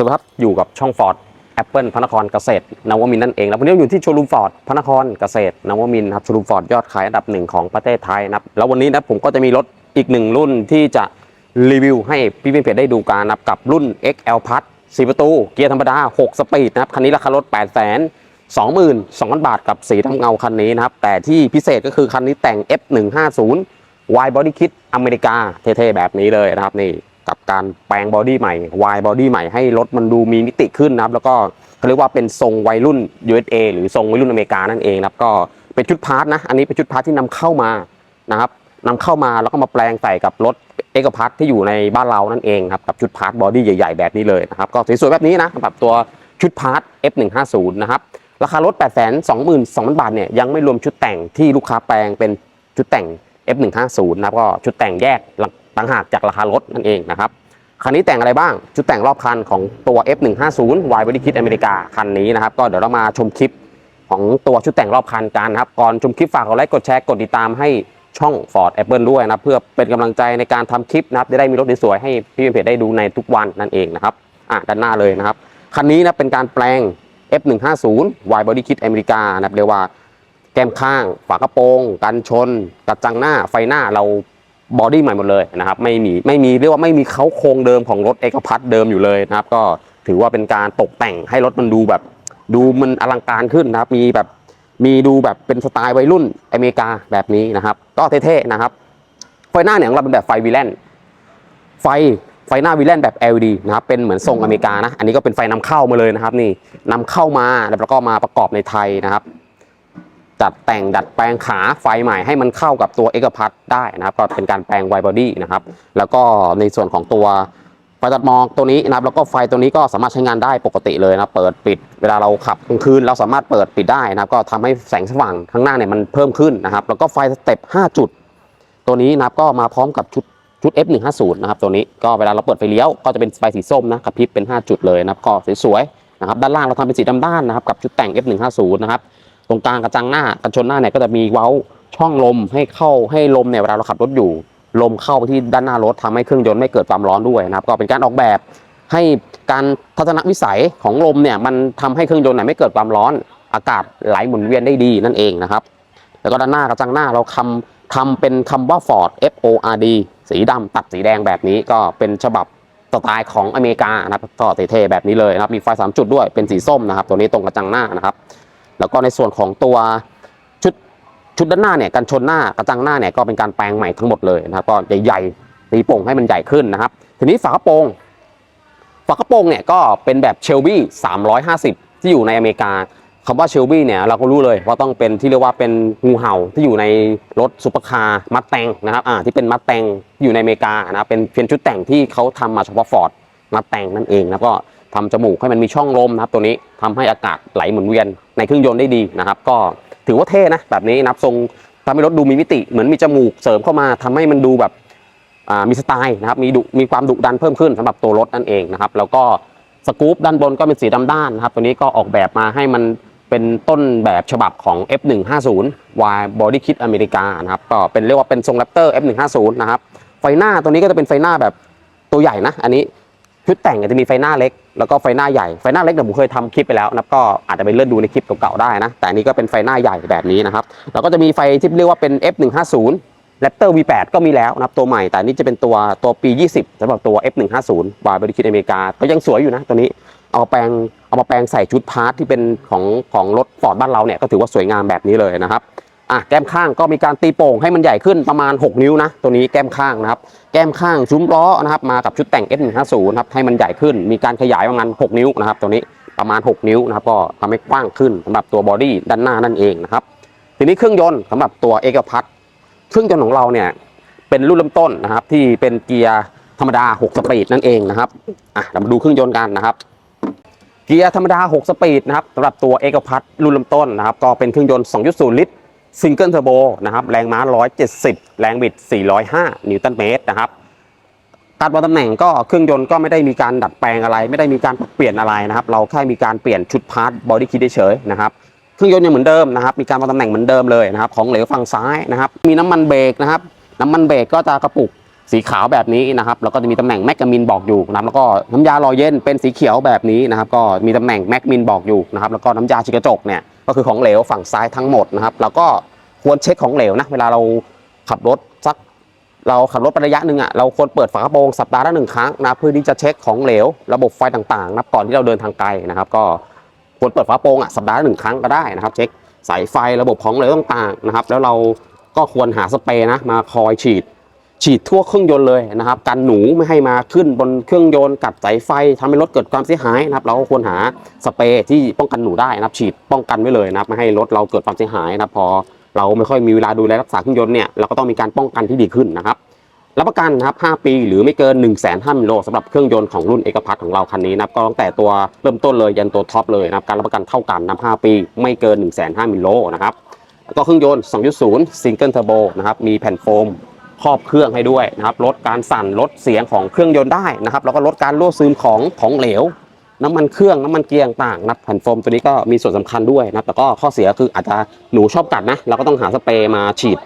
สวัสดีครับอยู่กับช่องฟอร์ดแอปเปิลพระนครเกษตรนวมินทร์นั่นเองนะวันนี้อยู่ที่โชว์รูมฟอร์ดพระนครเกษตรนวมินทร์ครับโชว์รูมฟอร์ดยอดขายอันดับหนึ่งของประเทศไทยนะครับแล้ววันนี้นะผมก็จะมีรถอีกหนึ่งรุ่นที่จะรีวิวให้พี่เพื่อนๆได้ดูกันนะครับกับรุ่น XL Plus 4ประตู เกียร์ธรรมดา 6 สปีดนะครับคันนี้ราคารถ 8 0 0 0 0 22,000 บาทกับสีดำเงาคันนี้นะครับแต่ที่พิเศษก็คือคันนี้แต่ง F150 Y Body Kit อเมริกาเท่ๆแบบนี้เลยนะครับนี่ กับการแปลงบอดี้ใหม่ Y body ใหม่ให้รถมันดูมีมิติขึ้นนะครับแล้วก็เขาเรียกว่าเป็นทรงวัยรุ่น USA หรือทรงวัยรุ่นอเมริกานั่นเองนะครับก็เป็นชุดพาร์ทนะอันนี้เป็นชุดพาร์ทที่นำเข้ามานะครับนำเข้ามาแล้วก็มาแปลงใส่กับรถเอกพัทที่อยู่ในบ้านเรานั่นเองครับกับชุดพาร์ทบอดี้ใหญ่ๆแบบนี้เลยนะครับก็สวยๆแบบนี้นะสำหรับตัวชุดพาร์ท F150 นะครับราคารถ 8 2 2 0 0 0 บาทเนี่ยยังไม่รวมชุดแต่งที่ลูกค้าแปลงเป็นชุดแต่ง F150 นะครับก็ชุดแต่งแยก ต่างหากจากราคารถนั่นเองนะครับคันนี้แต่งอะไรบ้าง ชุดแต่งรอบคันของตัว F150 Y Body Kit อเมริกาคันนี้นะครับ ก็เดี๋ยวเรามาชมคลิปของตัวชุดแต่งรอบคันกันนะครับ ก่อนชมคลิปฝากกดไลค์กดแชร์กดติดตามให้ช่อง Ford Apple ด้วยนะเพื่อเป็นกำลังใจในการทำคลิปนะครับจะได้มีรถสวยๆให้พี่เพจได้ดูในทุกวันนั่นเองนะครับอะด้านหน้าเลยนะครับคันนี้นะเป็นการแปลง F150 Y Body Kit อเมริกานะครับเรียกว่าแก้มข้าง ฝากระโปรง กันชน กระจังหน้าไฟหน้าเรา บอดี้ใหม่หมดเลยนะครับไม่มีไม่มีเรียกว่าไม่มีเขาโครงเดิมของรถเอกพัทเดิมอยู่เลยนะครับ ก็ถือว่าเป็นการตกแต่งให้รถมันดูแบบ ดูมันอลังการขึ้นนะครับ มีแบบมีดูแบบเป็นสไตล์วัยรุ่นอเมริกาแบบนี้นะครับ ก็เท่ๆนะครับไฟหน้าเนี่ยของเราเป็นแบบไฟวีแลนไฟไฟหน้าวีแลนแบบ LED นะครับเป็นเหมือนทรงอเมริกานะ อันนี้ก็เป็นไฟนำเข้ามาเลยนะครับ นี่นำเข้ามาแล้วก็มาประกอบในไทยนะครับ จัดแต่งดัดแปลงขาไฟใหม่ให้มันเข้ากับตัวเอกพัทได้นะครับ ก็เป็นการแปลงไวบอดี้นะครับ แล้วก็ในส่วนของตัวไฟตัดมอกตัวนี้นะครับแล้วก็ไฟตัวนี้ก็สามารถใช้งานได้ปกติเลยนะเปิดปิดเวลาเราขับกลางคืนเราสามารถเปิดปิดได้นะครับก็ทำให้แสงสว่างข้างหน้าเนี่ยมันเพิ่มขึ้นนะครับ แล้วก็ไฟสเต็ป5จุด ตัวนี้นะครับก็มาพร้อมกับชุดชุด F150 นะครับตัวนี้ก็เวลาเราเปิดไฟเลี้ยวก็จะเป็นไฟสีส้มนะกระพริบเป็น 5 จุดเลยนะครับก็สวยๆนะครับด้านล่างเราทำเป็นสีดำด้านนะครับกับชุดแต่ง F150 นะครับ ตรงกลางกระจังหน้ากันชนหน้าเนี่ยก็จะมีเว้าช่องลมให้เข้าให้ลมเนี่ยเวลาเราขับรถอยู่ ลมเข้าไปที่ด้านหน้ารถทำให้เครื่องยนต์ไม่เกิดความร้อนด้วยนะครับ ก็เป็นการออกแบบให้การทัศนวิสัยของลมเนี่ยมันทำให้เครื่องยนต์เนี่ยไม่เกิดความร้อนอากาศไหลหมุนเวียนได้ดีนั่นเองนะครับ แล้วก็ด้านหน้ากระจังหน้าเราคำทำเป็นคำว่า Ford F O R D สีดำตัดสีแดงแบบนี้ก็เป็นฉบับสไตล์ของอเมริกานะครับก็เท่ๆแบบนี้เลยนะครับมีไฟ3จุดด้วยเป็นสีส้มนะครับ ตัวนี้ตรงกระจังหน้านะครับ แล้วก็ในส่วนของตัวชุดชุดด้านหน้าเนี่ยกันชนหน้ากระจังหน้าเนี่ยก็เป็นการแปลงใหม่ทั้งหมดเลยนะครับก็ใหญ่ๆตีโป่งให้มันใหญ่ขึ้นนะครับ ทีนี้ฝากระโปรงฝากระโปรงเนี่ยก็เป็นแบบเชลบี้350 ที่อยู่ในอเมริกาคำว่าเชลบี้เนี่ยเราก็รู้เลยว่าต้องเป็นที่เรียกว่าเป็นงูเห่าที่อยู่ในรถซุปเปอร์คาร์มัดแตงนะครับอ่าที่เป็นมัดแตงอยู่ในอเมริกานะครับเป็นเพียงชุดแต่งที่เขาทำมาเฉพาะฟอร์ดมัดแตงนั่นเองนะก็ ทำจมูกให้มันมีช่องลมนะครับตัวนี้ทำให้อากาศไหลหมุนเวียนในเครื่องยนต์ได้ดีนะครับ ก็ถือว่าเท่นะแบบนี้นะครับทรงทำให้รถดูมีมิติเหมือนมีจมูกเสริมเข้ามาทำให้มันดูแบบมีสไตล์นะครับมีดุมีความดุดันเพิ่มขึ้นสำหรับตัวรถนั่นเองนะครับแล้วก็สกู๊ปด้านบนก็เป็นสีดำด้านนะครับตัวนี้ก็ออกแบบมาให้มันเป็นต้นแบบฉบับของ F150 Y Body Kit อเมริกานะครับก็เป็นเรียกว่าเป็นทรงแรปเตอร์ F150 นะครับไฟหน้าตัวนี้ก็จะเป็นไฟหน้าแบบตัวใหญ่นะ อันนี้ชุดแต่งจะมีไฟหน้าเล็ก แล้วก็ไฟหน้าใหญ่ไฟหน้าเล็กเดี๋ยวผมเคยทำคลิปไปแล้วนะก็อาจจะไปเลื่อนดูในคลิปเก่าๆได้นะ แต่อันนี้ก็เป็นไฟหน้าใหญ่แบบนี้นะครับแล้วก็จะมีไฟที่เรียกว่าเป็น F150 Raptor V8 ก็มีแล้วนะครับตัวใหม่ แต่อันนี้จะเป็นตัวตัวปี 20สำหรับตัว F150 Y Body Kit อเมริกา ก็ยังสวยอยู่นะตัวนี้เอาแปลงเอามาแปลงใส่ชุดพาร์ทที่เป็นของของรถฟอร์ดบ้านเราเนี่ยก็ถือว่าสวยงามแบบนี้เลยนะครับ อะแก้มข้างก็มีการตีโป่งให้มันใหญ่ขึ้นประมาณ 6 นิ้วนะ ตัวนี้แก้มข้างนะครับ แก้มข้างซุ้มล้อนะครับ มากับชุดแต่ง S150 นะครับให้มันใหญ่ขึ้น มีการขยายประมาณ 6 นิ้วนะครับ ตัวนี้ประมาณ 6 นิ้วนะครับ ก็ทำให้กว้างขึ้นสำหรับตัวบอดี้ด้านหน้านั่นเองนะครับ ทีนี้เครื่องยนต์สำหรับตัวเอกพัทเครื่องยนต์ของเราเนี่ยเป็นรุ่นเริ่มต้นนะครับ ที่เป็นเกียร์ธรรมดา 6 สปีดนั่นเองนะครับอะเรามาดูเครื่องยนต์กันนะครับเกียร์ธรรมดา 6 สปีดนะครับสำหรับตัวเอกพัทรุ่นเริ่มต้นนะครับ ก็เป็นเครื่องยนต์ 2.0 ลิตร ซิงเกิลเทอร์โบนะครับแรงม้า 170 แรงบิด 405 นิวตันเมตรนะครับการวางตำแหน่งก็เครื่องยนต์ก็ไม่ได้มีการดัดแปลงอะไร ไม่ได้มีการปรับเปลี่ยนอะไรนะครับ เราแค่มีการเปลี่ยนชุดพาร์ทบอดี้คิดเฉยๆนะครับเครื่องยนต์ยังเหมือนเดิมนะครับ มีการวางตำแหน่งเหมือนเดิมเลยนะครับ ของเหลวฝั่งซ้ายนะครับ มีน้ำมันเบรกนะครับ น้ำมันเบรกก็จะกระปุกสีขาวแบบนี้นะครับ แล้วก็จะมีตำแหน่งแมกกามินบอกอยู่นะครับ แล้วก็น้ำยาล่อเย็นเป็นสีเขียวแบบนี้นะครับ ก็มีตำแหน่งแมกมินบอกอยู่นะครับ แล้วก็น้ำยาฉีดกระจกเนี่ย ก็คือของเหลวฝั่งซ้ายทั้งหมดนะครับ แล้วก็ควรเช็คของเหลวนะ เวลาเราขับรถสัก เราขับรถประยะหนึ่งอะเราควรเปิดฝากระโปรงสัปดาห์ละหนึ่งครั้งนะเพื่อที่จะเช็คของเหลว ระบบไฟต่างๆนะก่อนที่เราเดินทางไกลนะครับ ก็ควรเปิดฝากระโปรงอะสัปดาห์ละหนึ่งครั้งก็ได้นะครับ เช็คสายไฟระบบของเหลวต่างๆนะครับ แล้วเราก็ควรหาสเปรย์นะมาคอยฉีด ฉีดทั่วเครื่องยนต์เลยนะครับกันหนูไม่ให้มาขึ้นบนเครื่องยนต์กัดสายไฟทำให้รถเกิดความเสียหายนะครับเราก็ควรหาสเปรย์ที่ป้องกันหนูได้นะครับ ฉีดป้องกันไว้เลยนะครับไม่ให้รถเราเกิดความเสียหายนะครับพอเราไม่ค่อยมีเวลาดูแลรักษาเครื่องยนต์เนี่ยเราก็ต้องมีการป้องกันที่ดีขึ้นนะครับรับประกันนะครับ 5 ปีหรือไม่เกิน 1 5 0 0 0 0โลสำหรับเครื่องยนต์ของรุ่นเอกพัทของเราคันนี้นะครับก็ตั้งแต่ตัวเริ่มต้นเลยยันตัวท็อปเลยนะครับการรับประกันเท่ากันนะ5ปี ไม่เกิน 1 5 0 0 0 0โลนะครับก็เครื่องยนต์ 2.0 ซิงเกิลเทอร์โบนะครับมีแผ่นโฟม ครอบเครื่องให้ด้วยนะครับลดการสั่นลดเสียงของเครื่องยนต์ได้นะครับแล้วก็ลดการรั่วซึมของของเหลว น้ำมันเครื่องน้ำมันเกียร์ต่างๆนะแผ่นโฟมตัวนี้ก็มีส่วนสำคัญด้วยนะครับแต่ก็ข้อเสียคืออาจจะหนูชอบกัดนะเราก็ต้องหาสเปรย์มาฉีด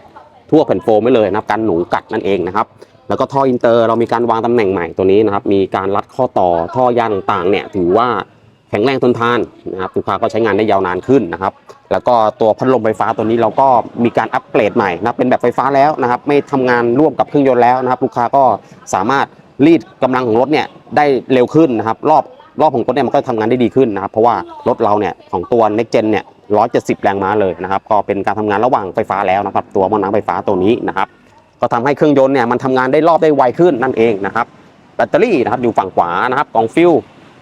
ทั่วแผ่นโฟมไว้เลยนะครับกันหนูกัดนั่นเองนะครับแล้วก็ท่ออินเตอร์เรามีการวางตำแหน่งใหม่ตัวนี้นะครับ มีการรัดข้อต่อท่อยางต่างๆเนี่ยถือว่าแข็งแรงทนทานนะครับลูกค้าก็ใช้งานได้ยาวนานขึ้นนะครับแล้วก็ตัวพัดลมไฟฟ้าตัวนี้เราก็มีการอัปเกรดใหม่นะเป็นแบบไฟฟ้าแล้วนะครับ ไม่ทำงานร่วมกับเครื่องยนต์แล้วนะครับ ลูกค้าก็สามารถรีดกำลังของรถเนี่ยได้เร็วขึ้นนะครับ รอบรอบของรถเนี่ยมันก็ทำงานได้ดีขึ้นนะครับ เพราะว่ารถเราเนี่ยของตัว Next Gen เนี่ย170 แรงม้าเลยนะครับ ก็เป็นการทำงานระหว่างไฟฟ้าแล้วนะครับ ตัวมอน้ำไฟฟ้าตัวนี้นะครับ ก็ทำให้เครื่องยนต์เนี่ยมันทำงานได้รอบได้ไวขึ้นนั่นเองนะครับ แบตเตอรี่นะครับอยู่ฝั่งขวานะครับกล่องฟิว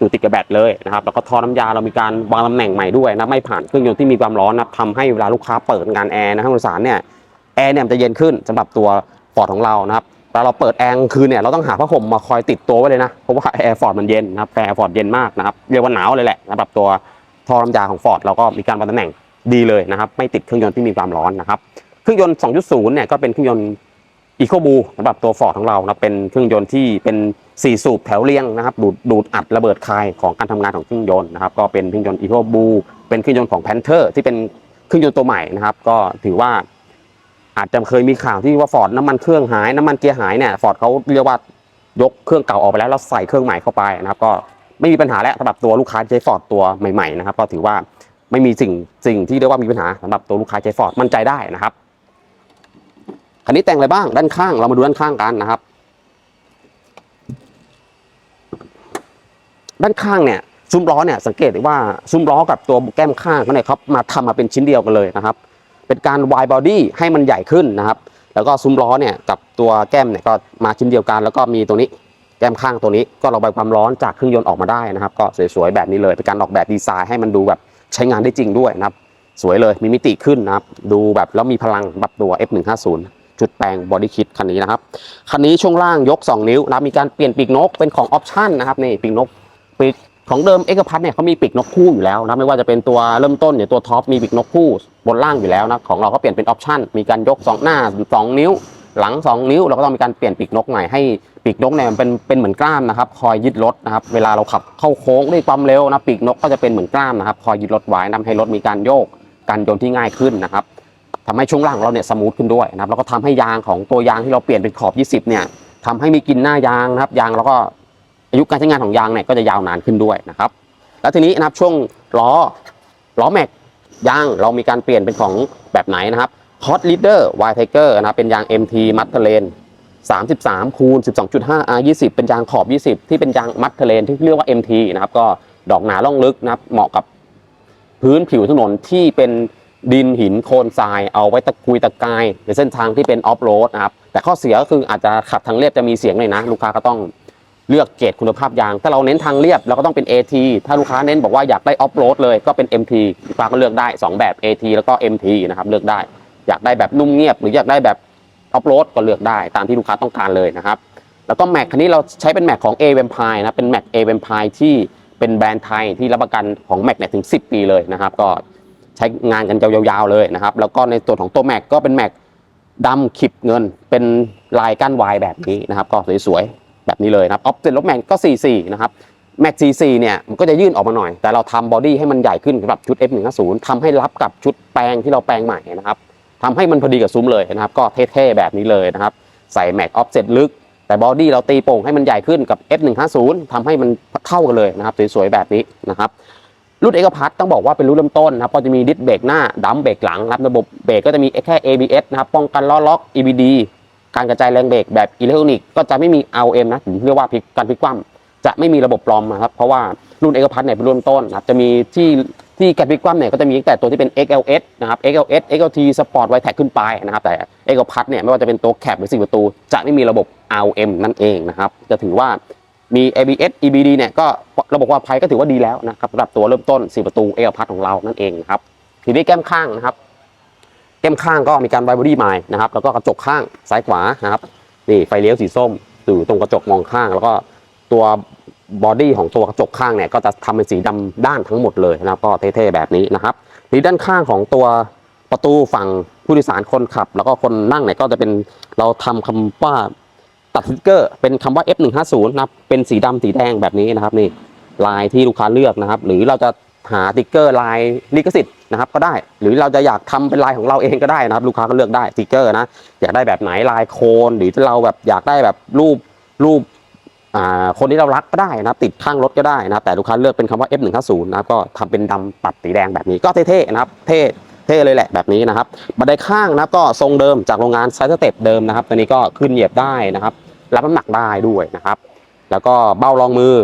อยู่ติดกับแบตเลยนะครับแล้วก็ท่อน้ำยาเรามีการวางตำแหน่งใหม่ด้วยนะไม่ผ่านเครื่องยนต์ที่มีความร้อนนะทำให้เวลาลูกค้าเปิดงานแอร์นะท่านผู้โดยสารเนี่ยแอร์เนี่ยจะเย็นขึ้นสำหรับตัวฟอร์ดของเรานะครับเวลาเราเปิดแอร์คืนเนี่ยเราต้องหาผ้าห่มมาคอยติดตัวไว้เลยนะเพราะว่าแอร์ฟอร์ดมันเย็นนะครับแอร์ฟอร์ดเย็นมากนะครับเรียกว่าหนาวเลยแหละสำหรับตัวท่อน้ำยาของฟอร์ดเราก็มีการวางตำแหน่งดีเลยนะครับไม่ติดเครื่องยนต์ที่มีความร้อนนะครับเครื่องยนต์ 2.0 เนี่ยก็เป็นเครื่องยนต์ อีโคบูสำหรับตัวฟอร์ดของเรานะเป็นเครื่องยนต์ที่เป็น4สูบแถวเรียงนะครับดูดดูดอัดระเบิดคายของการทำงานของเครื่องยนต์นะครับก็เป็นเครื่องยนต์อีโคบูเป็นเครื่องยนต์ของแพนเทอร์ที่เป็นเครื่องยนต์ตัวใหม่นะครับ ก็ถือว่าอาจจะเคยมีข่าวที่ว่าฟอร์ดน้ำมันเครื่องหายน้ำมันเกียร์หายเนี่ยฟอร์ดเขาเรียกว่ายกเครื่องเก่าออกไปแล้วแล้วใส่เครื่องใหม่เข้าไปนะครับ ก็ไม่มีปัญหาแล้วสำหรับตัวลูกค้าใช้ฟอร์ดตัวใหม่ๆนะครับ ก็ถือว่าไม่มีสิ่งสิ่งที่เรียกว่ามีปัญหาสำหรับตัวลูกค้าใช้ฟอร์ดมั่นใจได้นะครับ คันนี้แต่งอะไรบ้างด้านข้างเรามาดูด้านข้างกันนะครับ ด้านข้างเนี่ยซุ้มล้อเนี่ยสังเกตได้ว่าซุ้มล้อกับตัวแก้มข้างเขาเนี่ยเขามาทำมาเป็นชิ้นเดียวกันเลยนะครับ เป็นการ wide body ให้มันใหญ่ขึ้นนะครับ แล้วก็ซุ้มล้อเนี่ยกับตัวแก้มเนี่ยก็มาชิ้นเดียวกัน แล้วก็มีตัวนี้แก้มข้างตัวนี้ก็ระบายความร้อนจากเครื่องยนต์ออกมาได้นะครับ ก็สวยๆแบบนี้เลยเป็นการออกแบบดีไซน์ให้มันดูแบบใช้งานได้จริงด้วยนะครับ สวยเลยมีมิติขึ้นนะครับ ดูแบบแล้วมีพลังแบบตัว F150 จุดแปลงบอดี้คิดคันนี้นะครับ คันนี้ช่วงล่างยก 2 นิ้วนะมีการเปลี่ยนปีกนกเป็นของออปชั่นนะครับนี่ปีกนกปีกของเดิมเอกพัทเนี่ยเขามีปีกนกคู่อยู่แล้วนะไม่ว่าจะเป็นตัวเริ่มต้นเนี่ยตัวท็อปมีปีกนกคู่บนล่างอยู่แล้วนะของเราก็เปลี่ยนเป็นออปชั่นมีการยก 2 หน้า 2 นิ้ว หลัง 2 นิ้วเราก็ต้องมีการเปลี่ยนปีกนกใหม่ให้ปีกนกเนี่ยมันเป็นเป็นเหมือนกล้ามนะครับคอยยึดรถนะครับเวลาเราขับเข้าโค้งด้วยความเร็วนะปีกนกก็จะเป็นเหมือนกล้ามนะครับคอยยึดรถไว้ทำให้รถมีการโยกการโยนที่ง่ายขึ้นนะครับ ทำให้ช่วงล่างของเราเนี่ยสมูทขึ้นด้วยนะครับแล้วก็ทำให้ยางของตัวยางที่เราเปลี่ยนเป็นขอบ 20 เนี่ยทำให้มีกินหน้ายางนะครับยางแล้วก็อายุการใช้งานของยางเนี่ยก็จะยาวนานขึ้นด้วยนะครับ แล้วทีนี้นะครับช่วงล้อล้อแม็กยางเรามีการเปลี่ยนเป็นของแบบไหนนะครับ Hot Leader Y Tiger นะครับเป็นยาง MT มัตเทเลน33คูณ12.5 R 20 เป็นยางขอบ 20 ที่เป็นยางมัตเทเลนที่เรียกว่า MT นะครับก็ดอกหนาล่องลึกนะครับเหมาะกับพื้นผิวถนนที่เป็น ดินหินโคลนทรายเอาไว้ตะกุยตะกายในเส้นทางที่เป็นออฟโรดนะครับแต่ข้อเสียก็คืออาจจะขับทางเรียบจะมีเสียงหน่อยนะ ลูกค้าก็ต้องเลือกเกรดคุณภาพยาง ถ้าเราเน้นทางเรียบเราก็ต้องเป็น AT ถ้าลูกค้าเน้นบอกว่าอยากได้ออฟโรดเลยก็เป็น MT ลูกค้าก็เลือกได้ 2 แบบ AT แล้วก็ MT นะครับเลือกได้ อยากได้แบบนุ่มเงียบ หรืออยากได้แบบออฟโรดก็เลือกได้ตามที่ลูกค้าต้องการเลยนะครับแล้วก็แม็กคันนี้เราใช้เป็นแม็กของ A v a m p i r e นะเป็นแม็ก A v a m p i r e ที่เป็นแบรนด์ไทยที่รับประกันของแม็กเนี่ยถึง 10 ปีเลยนะครับก็ ใช้งานกันยาวๆเลยนะครับ แล้วก็ในตัวของตัวแม็กก็เป็นแม็กดำขีบเงิน เป็นลายก้านวายแบบนี้นะครับ ก็สวยๆแบบนี้เลยนะครับออฟเซ็ตลบแม็กก็ 44 นะครับแม็ก44เนี่ยมันก็จะยื่นออกมาหน่อย แต่เราทำบอดี้ให้มันใหญ่ขึ้นสำหรับชุด F150 ทำให้รับกับชุดแปลงที่เราแปลงใหม่นะครับทำให้มันพอดีกับซุ้มเลยนะครับ ก็เท่ๆแบบนี้เลยนะครับ ใส่แม็กออฟเซ็ตลึก แต่บอดี้เราตีโป่งให้มันใหญ่ขึ้นกับ F150 ทำให้มันเท่ากันเลยนะครับ สวยๆแบบนี้นะครับ รุ่นเอกพัทต้องบอกว่าเป็นรุ่นเริ่มต้นนะครับก็จะมีดิสเบรกหน้าดัมเบรกหลังนะครับระบบเบรกก็จะมีแค่ ABS นะครับป้องกันล้อล็อก EBD การกระจายแรงเบรกแบบอิเล็กทรอนิกส์ก็จะไม่มี ROM นะถือเรียกว่าพลิกการพลิกคว่ำจะไม่มีระบบปลอมนะครับเพราะว่ารุ่นเอกพัทเนี่ยเป็นรุ่นต้นนะครับจะมีที่ที่การพลิกคว่ำเนี่ยก็จะมีตั้งแต่ตัวที่เป็น XLS นะครับ XLS XLT Sport w i t e c ขึ้นไปนะครับแต่เอกพัทเนี่ยไม่ว่าจะเป็นตัวแคปหรือสี่ประตู จะไม่มีระบบ ROM นั่นเองนะครับจะถือว่า มี ABS EBD เนี่ยก็ระบบความปลอดภัยก็ถือว่าดีแล้วนะครับสำหรับตัวเริ่มต้น 4 ประตูเอลพัทของเรานั่นเองนะครับทีนี้แก้มข้างนะครับ แก้มข้างก็มีการไวบอดี้ไมล์นะครับ แล้วก็กระจกข้างซ้ายขวานะครับนี่ไฟเลี้ยวสีส้มอยู่ตรงกระจกมองข้าง แล้วก็ตัวบอดี้ของตัวกระจกข้างเนี่ยก็จะทำเป็นสีดำด้านทั้งหมดเลยนะครับ ก็เท่ๆแบบนี้นะครับทีนี้ด้านข้างของตัวประตูฝั่งผู้โดยสารคนขับ แล้วก็คนนั่งเนี่ยก็จะเป็นเราทำคำว่า ตัดสติกเกอร์เป็นคำว่า F150 นะครับเป็นสีดำสีแดงแบบนี้นะครับนี่ลายที่ลูกค้าเลือกนะครับ หรือเราจะหาสติกเกอร์ลายลิขสิทธิ์นะครับก็ได้ หรือเราจะอยากทำเป็นลายของเราเองก็ได้นะครับ ลูกค้าก็เลือกได้สติกเกอร์นะอยากได้แบบไหนลายโคนหรือเราแบบอยากได้แบบรูปรูปคนที่เรารักก็ได้นะครับ ติดข้างรถก็ได้นะครับ แต่ลูกค้าเลือกเป็นคำว่า F150 นะครับก็ทำเป็นดำปัดสีแดงแบบนี้ก็เท่ๆนะครับ เท่ เท่เลยแหละแบบนี้นะครับบันไดข้างนะครับก็ทรงเดิมจากโรงงานไซส์สเต็ปเดิมนะครับ ตัวนี้ก็ขึ้นเหยียบได้นะครับรับน้ำหนักได้ด้วยนะครับ แล้วก็เบ้ารองมือ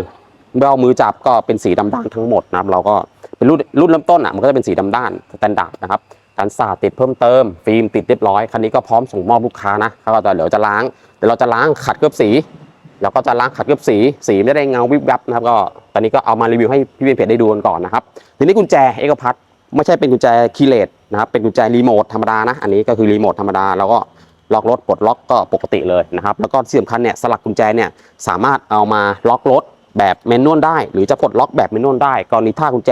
เบ้ามือจับก็เป็นสีดำด้านทั้งหมดนะครับเราก็เป็นรุ่นรุ่นเริ่มต้นอะมันก็จะเป็นสีดำด้านสแตนดาร์ดนะครับการสาดติดเพิ่มเติม ฟิล์มติดเรียบร้อยคันนี้ก็พร้อมส่งมอบลูกค้านะเขาก็จะเดี๋ยวจะล้างเดี๋ยวเราจะล้างขัดเคลือบสีแล้วก็จะล้างขัดเคลือบสีสีไม่ได้เงาวิบวับนะครับก็ตอนนี้ก็เอามารีวิวให้พี่เพียเพจได้ดูกันก่อนนะครับทีนี้กุญแจเอกพัท ไม่ใช่เป็นกุญแจคีย์เลสนะครับเป็นกุญแจรีโมทธรรมดานะอันนี้ก็คือรีโมทธรรมดาแล้วก็ล็อกรถปลดล็อกก็ปกติเลยนะครับแล้วก็ที่สำคัญเนี่ยสลักกุญแจเนี่ยสามารถเอามาล็อกรถแบบแมนนวลได้ หรือจะปลดล็อกแบบแมนนวลได้กรณีถ้ากุญแจ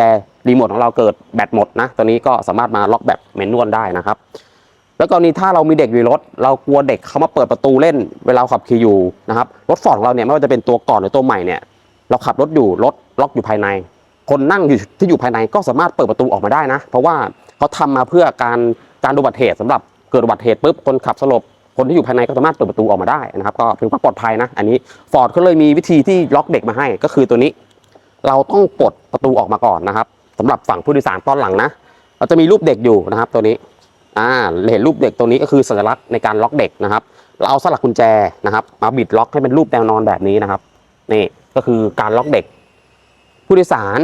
รีโมทของเราเกิดแบตหมดนะตัวนี้ก็สามารถมาล็อกแบบแมนนวลได้นะครับแล้วกรณีถ้าเรามีเด็กอยู่รถ เรากลัวเด็กเขามาเปิดประตูเล่นเวลาขับขี่อยู่นะครับรถฟอร์ดของเราเนี่ยไม่ว่าจะเป็นตัวก่อนหรือตัวใหม่เนี่ยเราขับรถอยู่รถล็อกอยู่ภายใน คนนั่งอยู่ที่อยู่ภายในก็สามารถเปิดประตูออกมาได้นะ เพราะว่าเขาทำมาเพื่อการการอุบัติเหตุสำหรับเกิดอุบัติเหตุปุ๊บคนขับสลบคนที่อยู่ภายในก็สามารถเปิดประตูออกมาได้นะครับก็เป็นความปลอดภัยนะ อันนี้ฟอร์ดก็เลยมีวิธีที่ล็อกเด็กมาให้ก็คือตัวนี้ เราต้องปลดประตูออกมาก่อนนะครับสำหรับฝั่งผู้โดยสารตอนหลังนะเราจะมีรูปเด็กอยู่นะครับ ตัวนี้อ่าเห็นรูปเด็กตรงนี้ก็คือสัญลักษณ์ในการล็อกเด็กนะครับ เราเอาสลักกุญแจนะครับมาบิดล็อกให้เป็นรูปแนวนอนแบบนี้นะครับนี่ก็คือการล็อกเด็ก ผู้โดยสาร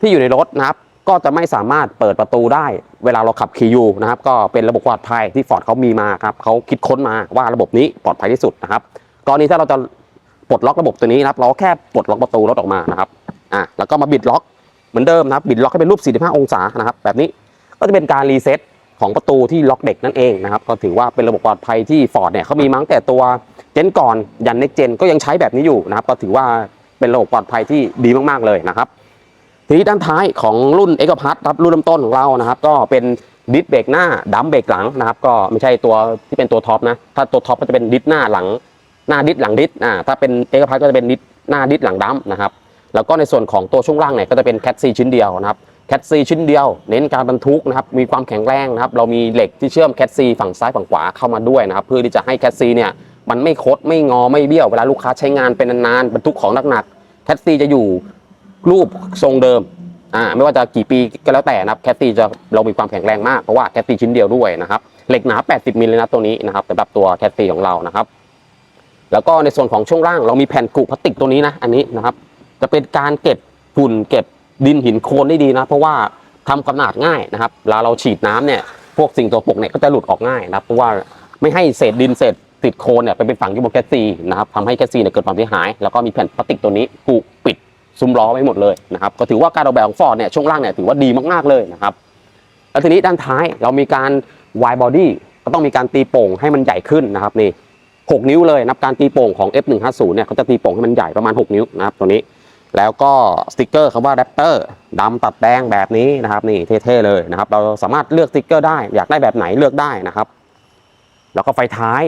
ที่อยู่ในรถนะครับก็จะไม่สามารถเปิดประตูได้ เวลาเราขับขี่อยู่นะครับ ก็เป็นระบบปลอดภัยที่ฟอร์ดเขามีมาครับเขาคิดค้นมาว่าระบบนี้ปลอดภัยที่สุดนะครับกรณีถ้าเราจะปลดล็อกระบบตัวนี้นะครับ เราก็แค่ปลดล็อกประตูรถออกมานะครับอะแล้วก็มาบิดล็อกเหมือนเดิมนะครับ บิดล็อกให้เป็นรูป 45 องศานะครับ แบบนี้ก็จะเป็นการรีเซ็ตของประตูที่ล็อกเด็กนั่นเองนะครับ ก็ถือว่าเป็นระบบปลอดภัยที่ฟอร์ดเนี่ยเขามีมั้งแต่ตัวเจนก่อนยันเน็กเจนก็ยังใช้แบบนี้อยู่นะครับ ก็ถือว่า เป็นระบบปลอดภัยที่ดีมากๆเลยนะครับ ทีนี้ด้านท้ายของรุ่นเอกพัทครับรุ่นเริ่มต้นของเรานะครับ ก็เป็นดิสเบรกหน้าดัมเบรกหลังนะครับ ก็ไม่ใช่ตัวที่เป็นตัวท็อปนะถ้าตัวท็อปก็จะเป็นดิสหน้าหลัง หน้าดิสหลังดิสอ่าถ้าเป็นเอกพัทก็จะเป็นดิสหน้าดิสหลังดัมนะครับแล้วก็ในส่วนของตัวช่วงล่างเนี่ยก็จะเป็นแคทซีชิ้นเดียวนะครับแคทซีชิ้นเดียว เน้นการบรรทุกนะครับมีความแข็งแรงนะครับเรามีเหล็กที่เชื่อมแคทซีฝั่งซ้ายฝั่งขวาเข้ามาด้วยนะครับเพื่อที่จะให้แคทซีเนี่ย มันไม่คดไม่งอไม่เบี้ยวเวลาลูกค้าใช้งานเป็นนานๆบรรทุกของหนักๆแคทซีจะอยู่รูปทรงเดิมอ่าไม่ว่าจะกี่ปีก็แล้วแต่นะครับแคตตี้จะเรามีความแข็งแรงมากเพราะว่าแคตตี้ชิ้นเดียวด้วยนะครับเหล็กหนา 80มิลเลยนะตัวนี้นะครับสำหรับตัวแคตตี้ของเรานะครับ แล้วก็ในส่วนของช่วงล่าง เรามีแผ่นกรุพลาสติกตัวนี้นะอันนี้นะครับ จะเป็นการเก็บฝุ่นเก็บดินหินโคลนได้ดีนะ เพราะว่าทำความสะอาดง่ายนะครับเวลาเราฉีดน้ำเนี่ยพวกสิ่งตัวปกเนี่ยก็จะหลุดออกง่ายนะเพราะว่าไม่ให้เศษดินเศษ ติดโคลนเนี่ยไปเป็นฝังอยู่บนแคตซีนะครับทำให้แคตซีเนี่ยเกิดความเสียหาย แล้วก็มีแผ่นพลาสติกตัวนี้กรุปิดซุ้มล้อไว้หมดเลยนะครับก็ถือว่าการออกแบบของฟอร์ดเนี่ยช่วงล่างเนี่ยถือว่าดีมากๆเลยนะครับแล้วทีนี้ด้านท้ายเรามีการวายบอดี้ก็ต้องมีการตีโป่งให้มันใหญ่ขึ้นนะครับนี่6นิ้วเลยนับการตีโป่งของ F150 เนี่ยเขาจะตีโป่งให้มันใหญ่ประมาณ 6 นิ้วนะครับตัวนี้ แล้วก็สติกเกอร์คำว่าแรปเตอร์ดำตัดแดงแบบนี้นะครับนี่เท่ๆเลยนะครับเราสามารถเลือกสติกเกอร์ได้อยากได้แบบไหนเลือกได้นะครับ แล้วก็ไฟท้าย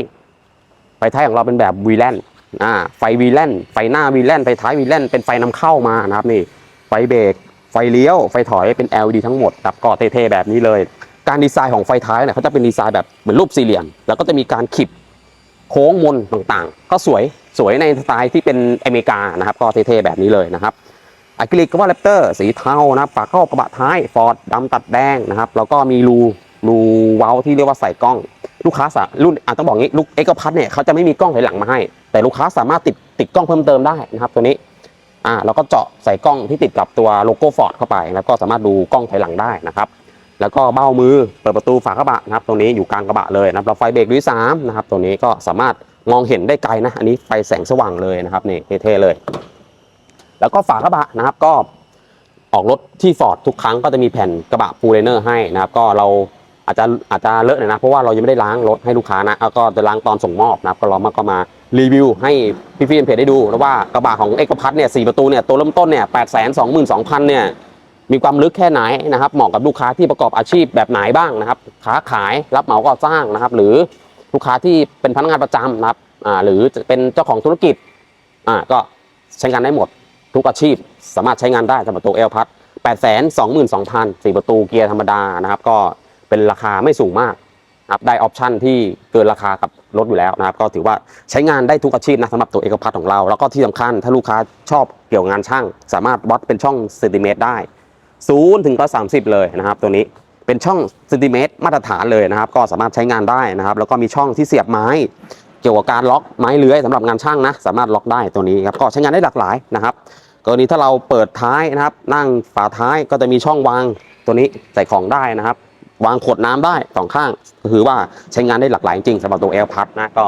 ไฟท้ายของเราเป็นแบบวีแลนอ่าไฟวีแลนไฟหน้าวีแลนไฟท้ายวีแลนเป็นไฟนำเข้ามานะครับนี่ไฟเบรกไฟเลี้ยวไฟถอยเป็น LED ทั้งหมดครับก็เท่ๆแบบนี้เลย การดีไซน์ของไฟท้ายเนี่ยเขาจะเป็นดีไซน์แบบเหมือนรูปสี่เหลี่ยม แล้วก็จะมีการขีบโค้งมนต่างๆ ก็สวยสวยในสไตล์ที่เป็นอเมริกานะครับ ก็เท่ๆแบบนี้เลยนะครับอะคริลิกก็ว่าแรปเตอร์สีเทานะฝาครอบกระบะท้ายฟอร์ดดำตัดแดงนะครับแล้วก็มีรูรูเว้าที่เรียกว่าใส่กล้อง ลูกค้าสารุ่นอะต้องบอกงี้ลูกเอ็กพัทเนี่ยเขาจะไม่มีกล้องถอยหลังมาให้ แต่ลูกค้าสามารถติดติดกล้องเพิ่มเติมได้นะครับ ตัวนี้อ่าแล้วก็เจาะใส่กล้องที่ติดกับตัวโลโก้ฟอร์ดเข้าไป แล้วก็สามารถดูกล้องถอยหลังได้นะครับแล้วก็เบ้ามือเปิดประตูฝากระบะนะครับตรงนี้อยู่กลางกระบะเลยนะครับเราไฟเบรกด้วยสามนะครับตัวนี้ก็สามารถมองเห็นได้ไกลนะอันนี้ไฟแสงสว่างเลยนะครับนี่เท่ๆเลย แล้วก็ฝากระบะนะครับก็ออกรถที่ฟอร์ดทุกครั้งก็จะมีแผ่นกระบะฟูลเลเนอร์ให้นะครับก็เรา อาจจะอาจจะเลอะหน่อยนะเพราะว่าเรายังไม่ได้ล้างรถให้ลูกค้านะแล้วก็จะล้างตอนส่งมอบนะครับก็เรามาก็มารีวิวให้พี่ๆเพจได้ดูแล้วว่ากระบะของเอกพัทเนี่ยสี่ประตูเนี่ยตัวเริ่มต้นเนี่ยแปดแสนสองหมื่นสองพันเนี่ยมีความลึกแค่ไหนนะครับเหมาะกับลูกค้าที่ประกอบอาชีพแบบไหนบ้างนะครับค้าขายรับเหมาก่อสร้างนะครับ หรือลูกค้าที่เป็นพนักงานประจำนะครับอ่าหรือจะเป็นเจ้าของธุรกิจอ่าก็ใช้งานได้หมดทุกอาชีพ สามารถใช้งานได้สำหรับตัวเอลพัทแปดแสนสองหมื่นสองพันสี่ประตูเกียร์ธรรมดานะครับก็ เป็นราคาไม่สูงมากนะครับได้ออปชันที่เกินราคากับรถอยู่แล้วนะครับ ก็ถือว่าใช้งานได้ทุกอาชีพนะสำหรับตัวเอกพัทของเรา แล้วก็ที่สำคัญถ้าลูกค้าชอบเกี่ยวงานช่าง สามารถวัดเป็นช่องเซนติเมตรได้ศูนย์ถึงร้อยสามสิบเลยนะครับ ตัวนี้เป็นช่องเซนติเมตรมาตรฐานเลยนะครับ ก็สามารถใช้งานได้นะครับ แล้วก็มีช่องที่เสียบไม้ เกี่ยวกับการล็อกไม้เลื้อยสำหรับงานช่างนะ สามารถล็อกได้ตัวนี้ครับก็ใช้งานได้หลากหลายนะครับกรณีถ้าเราเปิดท้ายนะครับ นั่งฝาท้ายก็จะมีช่องวางตัวนี้ใส่ของได้นะครับ วางขวดน้ำได้สองข้างก็คือว่าใช้งานได้หลากหลายจริงสำหรับตัว L พัดนะก็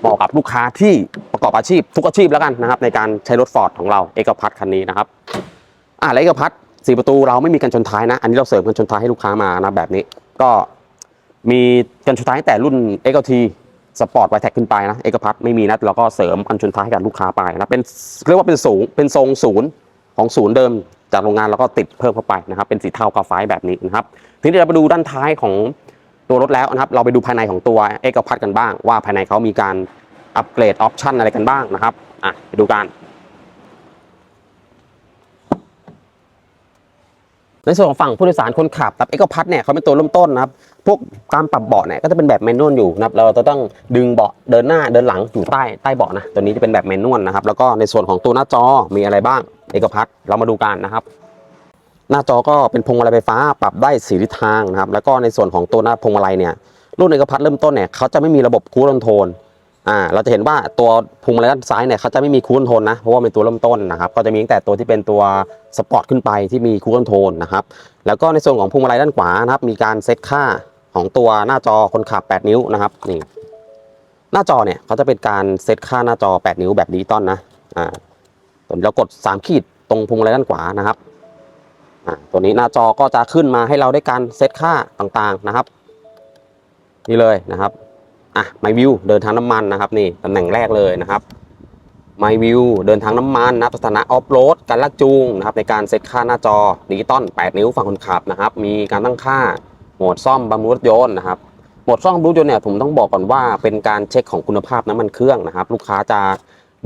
เหมาะกับลูกค้าที่ประกอบอาชีพทุกอาชีพแล้วกันนะครับในการใช้รถฟอร์ดของเราเอกพัทคันนี้นะครับอ่าแล้วเอกพัทสี่ประตูเราไม่มีกันชนท้ายนะ อันนี้เราเสริมกันชนท้ายให้ลูกค้ามานะแบบนี้ก็มีกันชนท้ายแต่รุ่น x l t สปอร์ตไวแท็กขึ้นไปนะเอกพัทไม่มีนะเราก็เสริมกันชนท้ายให้กับลูกค้าไปนะเป็นเรียกว่าเป็นสูงเป็นทรงศูนย์ของศูนย์เดิม จากโรงงานเราก็ติดเพิ่มเข้าไปนะครับ เป็นสีเทากาไฟแบบนี้นะครับ ทีนี้เราไปดูด้านท้ายของตัวรถแล้วนะครับ เราไปดูภายในของตัวเอกพัทกันบ้าง ว่าภายในเขามีการอัปเกรดออปชันอะไรกันบ้างนะครับอะไปดูกันในส่วนของฝั่งผู้โดยสารคนขับครับเอกพัทเนี่ยเขาเป็นตัวเริ่มต้นนะครับพวกการปรับเบาะเนี่ยก็จะเป็นแบบแมนนวลอยู่นะครับเราจะต้องดึงเบาะเดินหน้าเดินหลังอยู่ใต้ใต้เบาะนะตัวนี้จะเป็นแบบแมนนวลนะครับแล้วก็ในส่วนของตัวหน้าจอมีอะไรบ้าง เอกพัทเรามาดูกันนะครับ หน้าจอก็เป็นพวงมาลัยไฟฟ้าปรับได้สีทิศทางนะครับ แล้วก็ในส่วนของตัวหน้าพวงมาลัยเนี่ยรุ่นเอกพัทเริ่มต้นเนี่ยเขาจะไม่มีระบบคูลคอนโทรลอ่าเราจะเห็นว่าตัวพวงมาลัยด้านซ้ายเนี่ยเขาจะไม่มีคูลคอนโทรลนะเพราะว่าเป็นตัวเริ่มต้นนะครับก็จะมีตั้งแต่ตัวที่เป็นตัวสปอร์ตขึ้นไปที่มีคูลคอนโทรลนะครับแล้วก็ในส่วนของพวงมาลัยด้านขวานะครับมีการเซตค่าของตัวหน้าจอคนขับ 8 นิ้วนะครับนี่หน้าจอเนี่ยเขาจะเป็นการเซตค่าหน้าจอ 8 นิ้วแบบดิจิตอลนะอ่า ตัวนี้เรากด 3 ขีดตรงพวงมาลัยด้านขวานะครับอ่าตัวนี้หน้าจอก็จะขึ้นมาให้เราได้การเซตค่าต่างๆนะครับ นี่เลยนะครับอะไมวิวเดินทางน้ำมันนะครับนี่ตำแหน่งแรกเลยนะครับไมวิวเดินทางน้ำมันนะสถานะออฟโรดการลากจูงนะครับในการเซตค่าหน้าจอดิจิตอล8 นิ้วฝั่งคนขับนะครับ มีการตั้งค่าโหมดซ่อมบำรุงรถยนต์นะครับโหมดซ่อมบำรุงรถยนต์เนี่ยผมต้องบอกก่อนว่าเป็นการเช็คของคุณภาพน้ำมันเครื่องนะครับ ลูกค้าจะ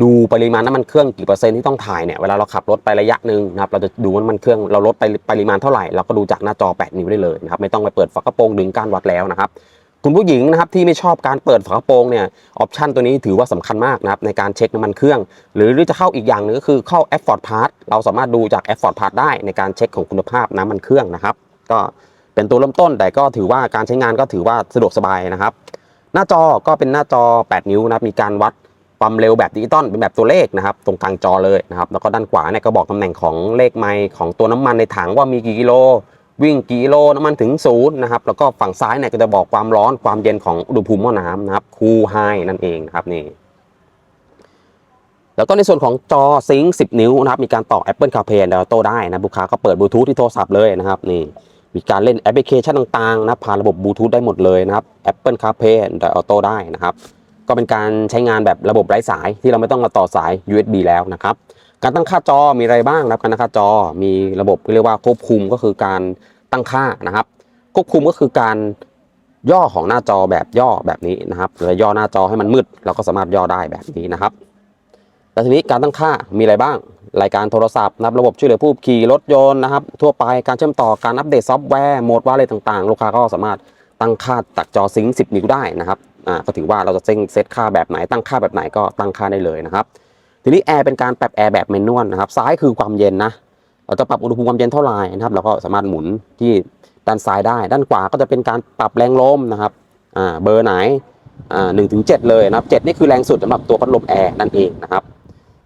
ดูปริมาณน้ำมันเครื่องกี่เปอร์เซ็นต์ที่ต้องถ่ายเนี่ยเวลาเราขับรถไประยะหนึ่งนะครับเราจะดูว่าน้ำมันเครื่องเราลดไปปริมาณเท่าไหร่เราก็ดูจากหน้าจอ 8 นิ้วได้เลยนะครับไม่ต้องไปเปิดฝากระโปรงดึงก้านวัดแล้วนะครับคุณผู้หญิงนะครับที่ไม่ชอบการเปิดฝากระโปรงเนี่ยออปชันตัวนี้ถือว่าสำคัญมากนะครับในการเช็คน้ำมันเครื่อง หรือจะเข้าอีกอย่างหนึงก็คือเข้า a f f o r d Part เราสามารถดูจาก a f f o r d Part ได้ในการเช็คของคุณภาพน้ำมันเครื่องนะครับ ก็เป็นตัวเริ่มต้นแต่ก็ถือว่าการใช้งานก็ถือว่าสะดวกสบายนะครับ หน้าจอก็เป็นหน้าจอ 8 นิ้วนะครับมีการวัด ความเร็วแบบดิจิตอลเป็นแบบตัวเลขนะครับ ตรงกลางจอเลยนะครับ แล้วก็ด้านขวาเนี่ยก็บอกตำแหน่งของเลขไมล์ของตัวน้ำมันในถังว่ามีกี่กิโล วิ่งกี่กิโลน้ำมันถึงศูนย์นะครับ แล้วก็ฝั่งซ้ายเนี่ยก็จะบอกความร้อนความเย็นของอุณหภูมิหม้อน้ำนะครับคูลไฮนั่นเองนะครับนี่แล้วก็ในส่วนของจอซิงค์10 นิ้วนะครับ มีการต่อ Apple CarPlay and Auto ได้นะลูกค้าก็เปิดบลูทูธที่โทรศัพท์เลยนะครับนี่มีการเล่นแอปพลิเคชันต่างๆนะผ่านระบบบลูทูธได้หมดเลยนะครับ Apple CarPlay and Auto ได้นะครับ ก็เป็นการใช้งานแบบระบบไร้สายที่เราไม่ต้องมาต่อสาย USB แล้วนะครับ การตั้งค่าจอมีอะไรบ้างนะครับการตั้งค่าจอมีระบบที่เรียกว่าควบคุมก็คือการตั้งค่านะครับ ควบคุมก็คือการย่อของหน้าจอแบบย่อแบบนี้นะครับหรือย่อหน้าจอให้มันมืดเราก็สามารถย่อได้แบบนี้นะครับแต่ทีนี้การตั้งค่ามีอะไรบ้าง รายการโทรศัพท์นะครับระบบช่วยเหลือผู้ขี่รถยนต์นะครับ ทั่วไปการเชื่อมต่อการอัปเดตซอฟต์แวร์โหมดว่าอะไรต่างๆ ลูกค้าก็สามารถตั้งค่าจากจอซิงค์10 นิ้วได้นะครับ อ่าก็ถือว่าเราจะเซ็งเซตค่าแบบไหนตั้งค่าแบบไหนก็ตั้งค่าได้เลยนะครับ ทีนี้แอร์เป็นการปรับแอร์แบบแมนนวลนะครับ ซ้ายคือความเย็นนะ เราจะปรับอุณหภูมิความเย็นเท่าไหร่นะครับ เราก็สามารถหมุนที่ด้านซ้ายได้ ด้านขวาก็จะเป็นการปรับแรงลมนะครับ อ่า เบอร์ไหน อ่าหนึ่งถึงเจ็ดเลยนะครับเจ็ดนี่คือแรงสุดสำหรับตัวพัดลมแอร์นั่นเองนะครับ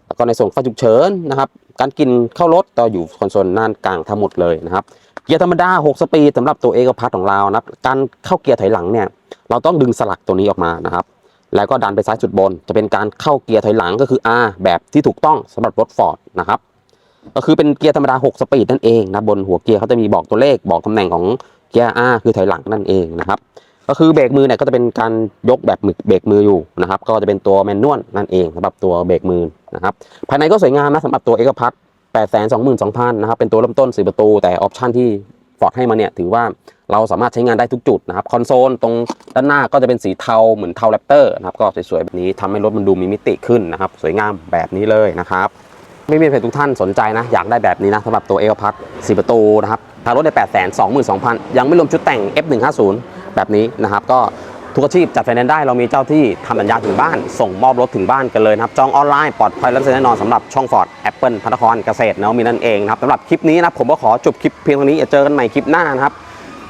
แล้วก็ในส่วนไฟฉุกเฉินนะครับ การกินเข้ารถต่ออยู่คอนโซลด้านกลางทั้งหมดเลยนะครับ กียร์ธรรมดา 6 สปีดสำหรับตัวเอกพัทของเรานะครับ การเข้าเกียร์ถอยหลังเนี่ย เราต้องดึงสลักตัวนี้ออกมานะครับ แล้วก็ดันไปซ้ายสุดบน จะเป็นการเข้าเกียร์ถอยหลังก็คือ R แบบที่ถูกต้องสำหรับรถฟอร์ดนะครับ ก็คือเป็นเกียร์ธรรมดา 6 สปีดนั่นเองนะ บนหัวเกียร์เขาจะมีบอกตัวเลขบอกตำแหน่งของเกียร์ R คือถอยหลังนั่นเองนะครับ ก็คือเบรกมือเนี่ยก็จะเป็นการยกแบบมือเบรกมืออยู่นะครับ ก็จะเป็นตัวแมนนวลนั่นเองสำหรับตัวเบรกมือนะครับ ภายในก็สวยงามนะสำหรับตัวเอกพัท 8 2 2 0 0 0นะครับเป็นตัวเริ่มต้น4ประตู แต่ออปชันที่ฟอร์ดให้มาเนี่ยถือว่าเราสามารถใช้งานได้ทุกจุดนะครับคอนโซลตรงด้านหน้าก็จะเป็นสีเทาเหมือนเทาแรปเตอร์นะครับก็สวยๆแบบนี้ทำให้รถมันดูมีมิติขึ้นนะครับสวยงามแบบนี้เลยนะครับไม่มีเพจทุกท่านสนใจนะอยากได้แบบนี้นะสำหรับตัวเอกพัท4ประตูนะครับทางรถใน8 2 2 2 0 0 0 ยังไม่รวมชุดแต่ง F150 แบบนี้นะครับก็ ทุกอาชีพจัดไฟแนนซ์ได้เรามีเจ้าที่ทำสัญญาถึงบ้าน ส่งมอบรถถึงบ้านกันเลยนะครับ จองออนไลน์ปลอดภัยและแน่นอนสำหรับช่องฟอร์ดแอปเปิลพระนครเกษตรเนาะมีนั่นเองนะครับสำหรับคลิปนี้นะผมก็ขอจบคลิปเพียงเท่านี้เจอกันใหม่คลิปหน้านะครับ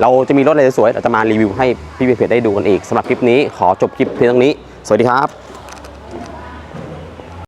เราจะมีรถอะไรสวยเราจะมารีวิวให้พี่เพจได้ดูกันอีกสำหรับคลิปนี้ขอจบคลิปเพียงเท่านี้ สวัสดีครับ